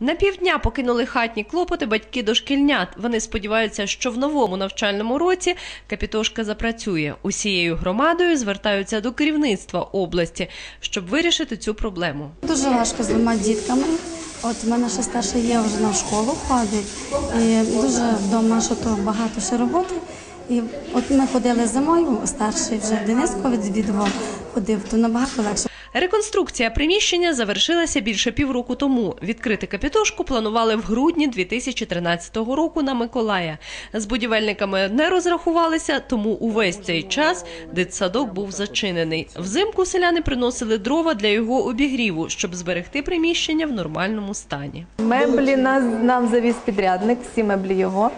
На півдня покинули хатні клопоти батьки дошкільнят. Вони сподіваються, що в новому навчальному році капітошка запрацює. Усією громадою звертаються до керівництва області, щоб вирішити цю проблему. Дуже важко з двома дітками. От в мене ще старша є, вже на школу ходить. І дуже вдома, що то багато ще роботи. І от ми ходили зимою, старший вже Дениско відвідував, ходив, то набагато легше. Реконструкція приміщення завершилася більше півроку тому. Відкрити капітошку планували в грудні 2013 року на Миколая. З будівельниками не розрахувалися, тому увесь цей час дитсадок був зачинений. Взимку селяни приносили дрова для його обігріву, щоб зберегти приміщення в нормальному стані. Меблі нас нам завіз підрядник, всі меблі його.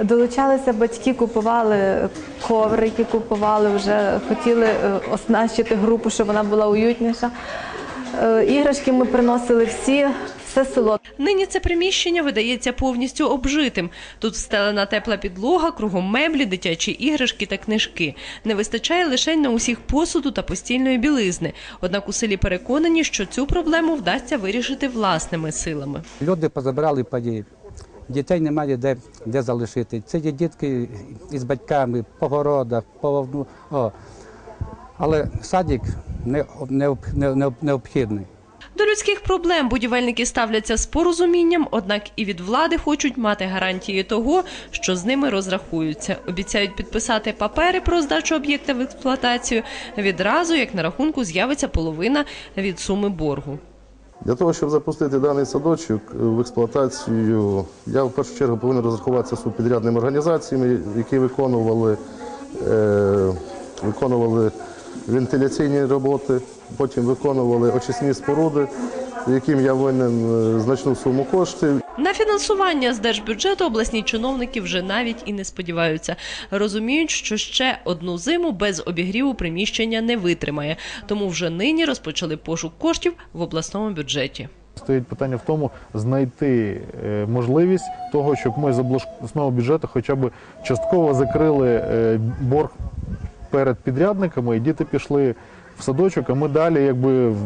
Долучалися батьки, купували коврики, купували вже хотіли е, оснащити групу, щоб вона була уютніша. Е, Іграшки ми приносили всі, все село. Нині це приміщення видається повністю обжитим. Тут встелена тепла підлога, кругом меблі, дитячі іграшки та книжки. Не вистачає лише на усіх посуду та постільної білизни. Однак у селі переконані, що цю проблему вдасться вирішити власними силами. Люди позабирали паді. Дітей немає де, де залишити. Це є дітки із батьками, по городах, по ну, о. Але садик не, не, не, не, необхідний. До людських проблем будівельники ставляться з порозумінням, однак і від влади хочуть мати гарантії того, що з ними розрахуються. Обіцяють підписати папери про здачу об'єкта в експлуатацію відразу, як на рахунку з'явиться половина від суми боргу. Для того, щоб запустити даний садочок в експлуатацію, я в першу чергу повинен розрахуватися з підрядними організаціями, які виконували, е, виконували вентиляційні роботи, потім виконували очисні споруди, яким я винен е, значну суму коштів. На фінансування з держбюджету обласні чиновники вже навіть і не сподіваються. Розуміють, що ще одну зиму без обігріву приміщення не витримає, тому вже нині розпочали пошук коштів в обласному бюджеті. Стоїть питання в тому, знайти е, можливість того, щоб ми з обласного бюджету хоча б частково закрили е, борг перед підрядниками, і діти пішли в садочок, а ми далі якби в-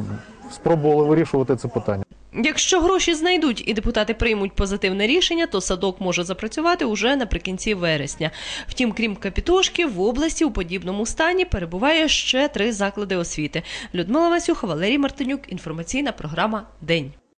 спробували вирішувати це питання. Якщо гроші знайдуть і депутати приймуть позитивне рішення, то садок може запрацювати уже наприкінці вересня. Втім, крім Капітошки, в області у подібному стані перебуває ще три заклади освіти. Людмила Васюха, Валерій Мартинюк. Інформаційна програма День.